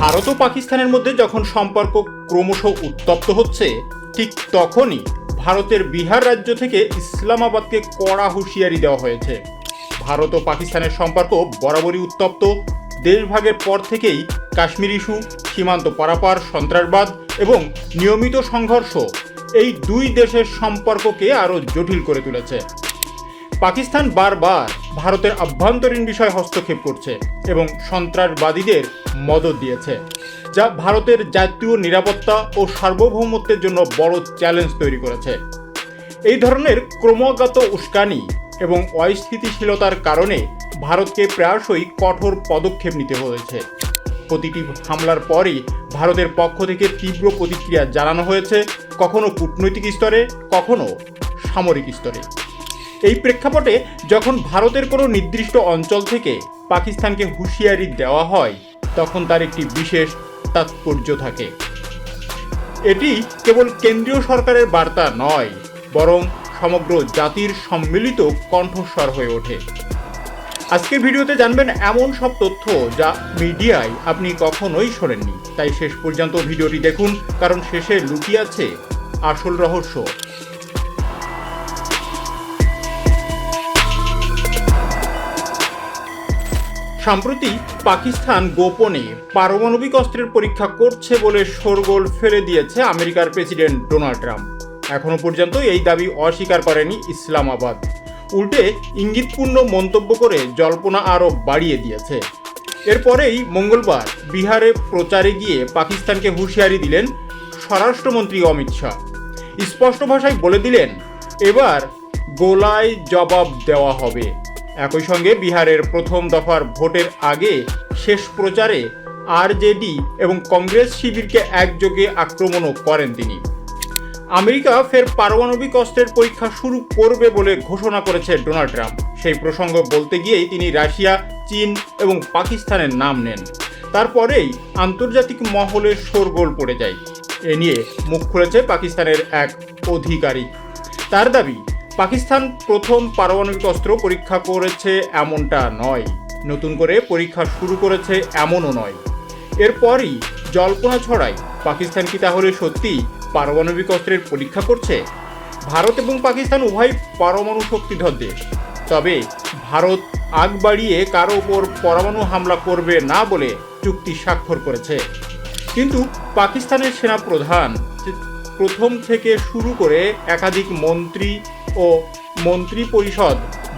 ভারত ও পাকিস্তানের মধ্যে যখন সম্পর্ক ক্রমশ উত্তপ্ত হচ্ছে, ঠিক তখনই ভারতের বিহার রাজ্য থেকে ইসলামাবাদকে কড়া হুঁশিয়ারি দেওয়া হয়েছে। ভারত ও পাকিস্তানের সম্পর্ক বরাবরই উত্তপ্ত। দেশভাগের পর থেকেই কাশ্মীর ইস্যু, সীমান্ত পারাপার, সন্ত্রাসবাদ এবং নিয়মিত সংঘর্ষ এই দুই দেশের সম্পর্ককে আরও জটিল করে তুলেছে। পাকিস্তান বারবার ভারতের আভ্যন্তরীণ বিষয়ে হস্তক্ষেপ করছে এবং সন্ত্রাসবাদীদের মদত দিয়েছে, যা ভারতের জাতীয় নিরাপত্তা ও সার্বভৌমত্বের জন্য বড় চ্যালেঞ্জ তৈরি করেছে। এই ধরনের ক্রমাগত উস্কানি এবং অস্থিতিশীলতার কারণে ভারতকে প্রায়শই কঠোর পদক্ষেপ নিতে হয়েছে। প্রতিটি হামলার পরই ভারতের পক্ষ থেকে তীব্র প্রতিক্রিয়া জানানো হয়েছে, কখনো কূটনৈতিক স্তরে, কখনো সামরিক স্তরে। এই প্রেক্ষাপটে যখন ভারতের কোনো নির্দিষ্ট অঞ্চল থেকে পাকিস্তানকে হুঁশিয়ারি দেওয়া হয়, তখন তার একটি বিশেষ তাৎপর্য থাকে। এটি কেবল কেন্দ্রীয় সরকারের বার্তা নয়, বরং সমগ্র জাতির সম্মিলিত কণ্ঠস্বর হয়ে ওঠে। আজকের ভিডিওতে জানবেন এমন সব তথ্য যা মিডিয়ায় আপনি কখনোই শোনেননি। তাই শেষ পর্যন্ত ভিডিওটি দেখুন, কারণ শেষে লুকিয়ে আছে আসল রহস্য। সম্প্রতি পাকিস্তান গোপনে পারমাণবিক অস্ত্রের পরীক্ষা করছে বলে শোরগোল ফেলে দিয়েছে আমেরিকার প্রেসিডেন্ট ডোনাল্ড ট্রাম্প। এখনও পর্যন্ত এই দাবি অস্বীকার করেনি ইসলামাবাদ। উল্টে ইঙ্গিতপূর্ণ মন্তব্য করে জল্পনা আরও বাড়িয়ে দিয়েছে। এরপরেই মঙ্গলবার বিহারে প্রচারে গিয়ে পাকিস্তানকে হুঁশিয়ারি দিলেন স্বরাষ্ট্রমন্ত্রী অমিত শাহ। স্পষ্ট ভাষায় বলে দিলেন, এবার গোলায় জবাব দেওয়া হবে। একই সঙ্গে বিহারের প্রথম দফার ভোটের আগে শেষ প্রচারে আরজেডি এবং কংগ্রেস শিবিরকে একযোগে আক্রমণও করেন তিনি। আমেরিকা ফের পারমাণবিক অস্ত্রের পরীক্ষা শুরু করবে বলে ঘোষণা করেছে ডোনাল্ড ট্রাম্প। সেই প্রসঙ্গ বলতে গিয়েই তিনি রাশিয়া, চীন এবং পাকিস্তানের নাম নেন। তারপরেই আন্তর্জাতিক মহলে শোরগোল পড়ে যায়। এ নিয়ে মুখ খুলেছে পাকিস্তানের এক অধিকারিক। তার দাবি পাকিস্তান প্রথম পারমাণবিক অস্ত্র পরীক্ষা করেছে এমনটা নয়। নতুন করে পরীক্ষা শুরু করেছে এমনও নয়। এরপরই জল্পনা ছড়ায়, পাকিস্তান কি তাহলে সত্যি পারমাণবিক অস্ত্রের পরীক্ষা করছে? ভারত এবং পাকিস্তান উভয় পরমাণু শক্তিধর দেশ। তবে ভারত আগ বাড়িয়ে কারও ওপর পরমাণু হামলা করবে না বলে চুক্তি স্বাক্ষর করেছে। কিন্তু পাকিস্তানের সেনা প্রধান প্রথম থেকে শুরু করে একাধিক মন্ত্রী ও মন্ত্রী পরিষদ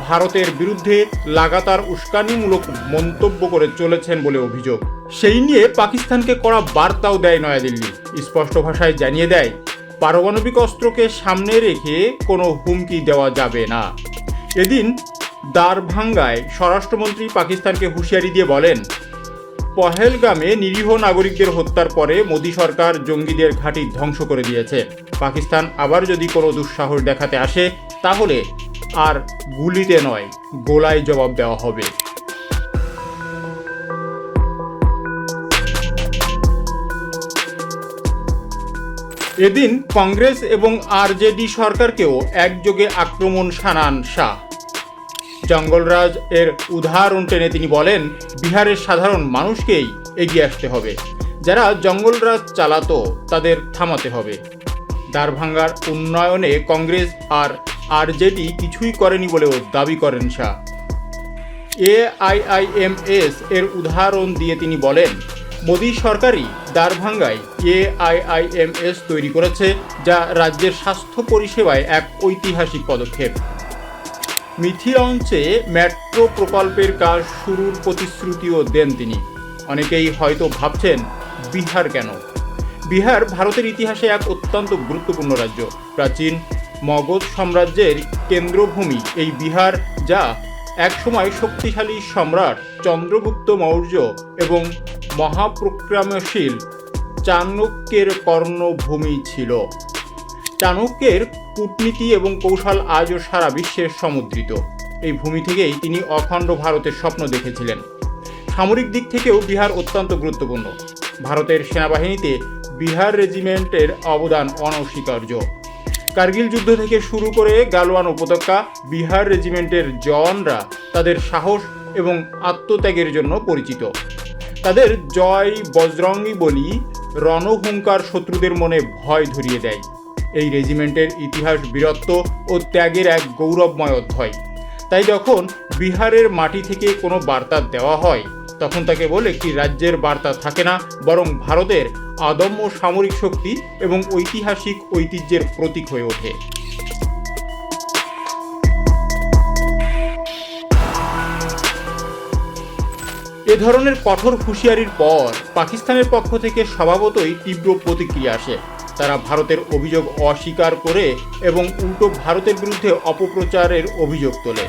ভারতের বিরুদ্ধে লাগাতার উস্কানিমূলক মন্তব্য করে চলেছেন বলে অভিযোগ। সেই নিয়ে পাকিস্তানকে করা বার্তাও দেয় নয়াদিল্লি। স্পষ্ট ভাষায় জানিয়ে দেয়, পারমাণবিক অস্ত্রকে সামনে রেখে কোনো হুমকি দেওয়া যাবে না। এদিন দারভাঙ্গায় স্বরাষ্ট্রমন্ত্রী পাকিস্তানকে হুঁশিয়ারি দিয়ে বলেন পহেলগামে নিরীহ নাগরিকদের হত্যার পরে মোদী সরকার জঙ্গিদের ঘাঁটি ধ্বংস করে দিয়েছে। পাকিস্তান আবার যদি কোনো দুঃসাহস দেখাতে আসে, তাহলে আর গুলিতে নয়, গোলায় জবাব দেওয়া হবে। এদিন কংগ্রেস এবং আরজেডি সরকারকেও একযোগে আক্রমণ শানান শাহ। জঙ্গলরাজ এর উদাহরণ টেনে তিনি বলেন, বিহারের সাধারণ মানুষকেই এগিয়ে আসতে হবে। যারা জঙ্গলরাজ চালাতো, তাদের থামাতে হবে। দারভাঙ্গার উন্নয়নে কংগ্রেস আর আরজেডি কিছুই করেনি বলেও দাবি করেন শাহ। এ এআইআইএমএস এর উদাহরণ দিয়ে তিনি বলেন, মোদী সরকারই দারভাঙ্গায় এআইআইএমএস তৈরি করেছে, যা রাজ্যের স্বাস্থ্য পরিষেবায় এক ঐতিহাসিক পদক্ষেপ। মিথিলঞ্চে মেট্রো প্রকল্পের কাজ শুরুর প্রতিশ্রুতিও দেন তিনি। অনেকেই হয়তো ভাবছেন, বিহার কেন? বিহার ভারতের ইতিহাসে এক অত্যন্ত গুরুত্বপূর্ণ রাজ্য। প্রাচীন মগধ সাম্রাজ্যের কেন্দ্রভূমি এই বিহার, যা একসময় শক্তিশালী সম্রাট চন্দ্রগুপ্ত মৌর্য এবং মহাপ্রক্রমশীল চাণক্যের কর্ণভূমি ছিল। চাণক্যের কূটনীতি এবং কৌশল আজও সারা বিশ্বের সমুদ্রিত। এই ভূমি থেকেই তিনি অখণ্ড ভারতের স্বপ্ন দেখেছিলেন। সামরিক দিক থেকেও বিহার অত্যন্ত গুরুত্বপূর্ণ। ভারতের সেনাবাহিনীতে বিহার রেজিমেন্টের অবদান অনস্বীকার্য। কার্গিল যুদ্ধ থেকে শুরু করে গালওয়ান উপত্যকা, বিহার রেজিমেন্টের জওয়ানরা তাদের সাহস এবং আত্মত্যাগের জন্য পরিচিত। তাদের জয় বজরঙ্গি বলি রণহুঙ্কার শত্রুদের মনে ভয় ধরিয়ে দেয়। এই রেজিমেন্টের ইতিহাস বীরত্ব ও ত্যাগের এক গৌরবময় অধ্যায়। তাই যখন বিহারের মাটি থেকে কোনো বার্তা দেওয়া হয়, তখন তা কেবল একটি রাজ্যের বার্তা থাকে না, বরং ভারতের আদম্য সামরিক শক্তি এবং ঐতিহাসিক ঐতিহ্যের প্রতীক হয়ে ওঠে। এ ধরনের কঠোর হুঁশিয়ারির পর পাকিস্তানের পক্ষ থেকে স্বভাবতই তীব্র প্রতিক্রিয়া আসে। তারা ভারতের অভিযোগ অস্বীকার করে এবং উল্টো ভারতের বিরুদ্ধে অপপ্রচারের অভিযোগ তোলে।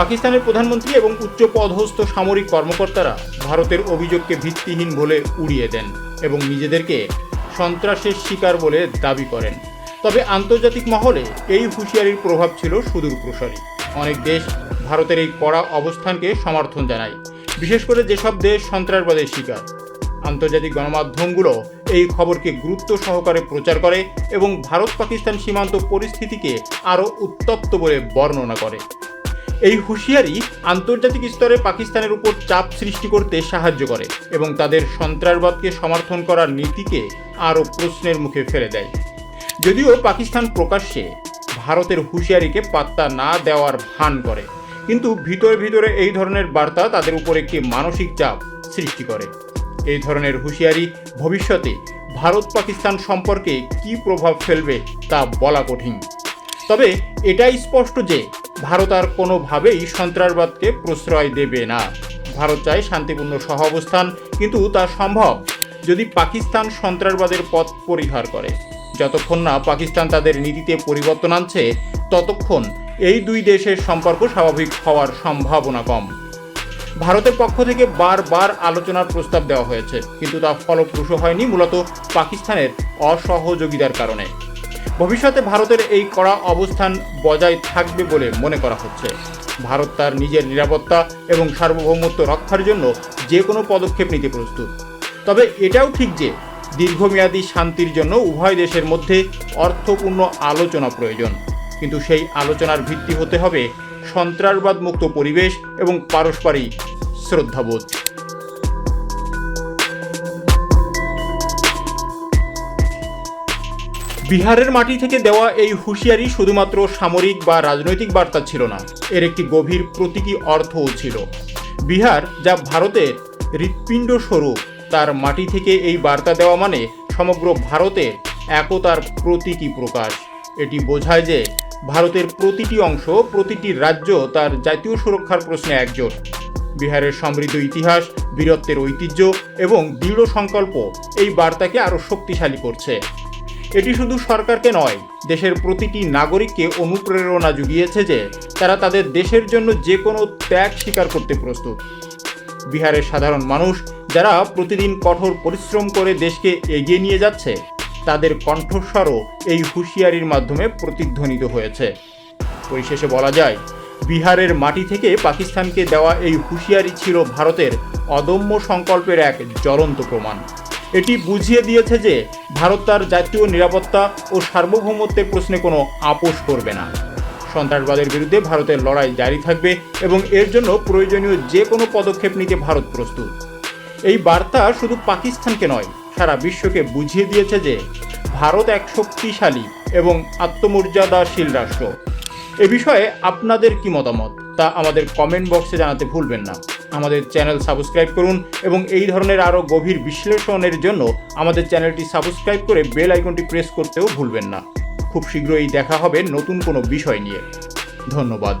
পাকিস্তানের প্রধানমন্ত্রী এবং উচ্চ পদস্থ সামরিক কর্মকর্তারা ভারতের অভিযোগকে ভিত্তিহীন বলে উড়িয়ে দেন এবং নিজেদেরকে সন্ত্রাসের শিকার বলে দাবি করেন। তবে আন্তর্জাতিক মহলে এই হুঁশিয়ারির প্রভাব ছিল সুদূর প্রসারী। অনেক দেশ ভারতের এই কড়া অবস্থানকে সমর্থন জানায়। বিশেষ করে যেসব দেশ সন্ত্রাসবাদের শিকার আন্তর্জাতিক গণমাধ্যমগুলো এই খবরকে গুরুত্ব সহকারে প্রচার করে এবং ভারত পাকিস্তান সীমান্ত পরিস্থিতিকে আরও উত্তপ্ত বলে বর্ণনা করে। এই হুঁশিয়ারি আন্তর্জাতিক স্তরে পাকিস্তানের উপর চাপ সৃষ্টি করতে সাহায্য করে এবং তাদের সন্ত্রাসবাদকে সমর্থন করার নীতিকে আরও প্রশ্নের মুখে ফেলে দেয়। যদিও পাকিস্তান প্রকাশ্যে ভারতের হুঁশিয়ারিকে পাত্তা না দেওয়ার ভান করে, কিন্তু ভিতরে ভিতরে এই ধরনের বার্তা তাদের উপর একটি মানসিক চাপ সৃষ্টি করে। এই ধরনের হুঁশিয়ারি ভবিষ্যতে ভারত পাকিস্তান সম্পর্কে কি প্রভাব ফেলবে তা বলা কঠিন। তবে এটাই স্পষ্ট যে ভারত আর কোনোভাবেই সন্ত্রাসবাদকে প্রশ্রয় দেবে না। ভারত চায় শান্তিপূর্ণ সহাবস্থান, কিন্তু তা সম্ভব যদি পাকিস্তান সন্ত্রাসবাদের পথ পরিহার করে। যতক্ষণ না পাকিস্তান তাদের নীতিতে পরিবর্তন আনছে, ততক্ষণ এই দুই দেশের সম্পর্ক স্বাভাবিক হওয়ার সম্ভাবনা কম। ভারতের পক্ষ থেকে বারবার আলোচনার প্রস্তাব দেওয়া হয়েছে, কিন্তু তা ফলপ্রসূ হয়নি, মূলত পাকিস্তানের অসহযোগিতার কারণে। ভবিষ্যতে ভারতের এই কড়া অবস্থান বজায় থাকবে বলে মনে করা হচ্ছে। ভারত তার নিজের নিরাপত্তা এবং সার্বভৌমত্ব রক্ষার জন্য যে কোনো পদক্ষেপ নিতে প্রস্তুত। তবে এটাও ঠিক যে, দীর্ঘমেয়াদী শান্তির জন্য উভয় দেশের মধ্যে অর্থপূর্ণ আলোচনা প্রয়োজন। কিন্তু সেই আলোচনার ভিত্তি হতে হবে সন্ত্রাসবাদ মুক্ত পরিবেশ এবং পারস্পরিক শ্রদ্ধাবোধ। বিহারের মাটি থেকে দেওয়া এই হুঁশিয়ারি শুধুমাত্র সামরিক বা রাজনৈতিক বার্তা ছিল না, এর একটি গভীর প্রতীকী অর্থও ছিল। বিহার, যা ভারতের হৃৎপিণ্ড স্বরূপ, তার মাটি থেকে এই বার্তা দেওয়া মানে সমগ্র ভারতের একতার প্রতীকী প্রকাশ। এটি বোঝায় যে ভারতের প্রতিটি অংশ, প্রতিটি রাজ্য তার জাতীয় সুরক্ষার প্রশ্নে একজোট। বিহারের সমৃদ্ধ ইতিহাস, বীরত্বের ঐতিহ্য এবং দৃঢ় সংকল্প এই বার্তাকে আরও শক্তিশালী করছে। এটি শুধু সরকারকে নয়, দেশের প্রতিটি নাগরিককে অনুপ্রেরণা জুগিয়েছে যে তারা তাদের দেশের জন্য যে কোনো ত্যাগ স্বীকার করতে প্রস্তুত। বিহারের সাধারণ মানুষ যারা প্রতিদিন কঠোর পরিশ্রম করে দেশকে এগিয়ে নিয়ে যাচ্ছে তাদের কণ্ঠস্বরও এই হুঁশিয়ারির মাধ্যমে প্রতিধ্বনিত হয়েছে। পরিশেষে বলা যায়, বিহারের মাটি থেকে পাকিস্তানকে দেওয়া এই হুঁশিয়ারি ছিল ভারতের অদম্য সংকল্পের এক জ্বলন্ত প্রমাণ। এটি বুঝিয়ে দিয়েছে যে, ভারত তার জাতীয় নিরাপত্তা ও সার্বভৌমত্বের প্রশ্নে কোনো আপোষ করবে না। সন্ত্রাসবাদের বিরুদ্ধে ভারতের লড়াই জারি থাকবে এবং এর জন্য প্রয়োজনীয় যে কোনো পদক্ষেপ নিতে ভারত প্রস্তুত। এই বার্তা শুধু পাকিস্তানকে নয় সারা বিশ্বকে বুঝিয়ে দিয়েছে যে ভারত এক শক্তিশালী এবং আত্মমর্যাদাশীল রাষ্ট্র। এ বিষয়ে আপনাদের কি মতামত? তা আমাদের কমেন্ট বক্সে জানাতে ভুলবেন না। আমাদের চ্যানেল সাবস্ক্রাইব করুন এবং এই ধরনের আরও গভীর বিশ্লেষণের জন্য আমাদের চ্যানেলটি সাবস্ক্রাইব করে বেল আইকনটি প্রেস করতেও ভুলবেন না। খুব শীঘ্রই দেখা হবে নতুন কোনো বিষয় নিয়ে। ধন্যবাদ।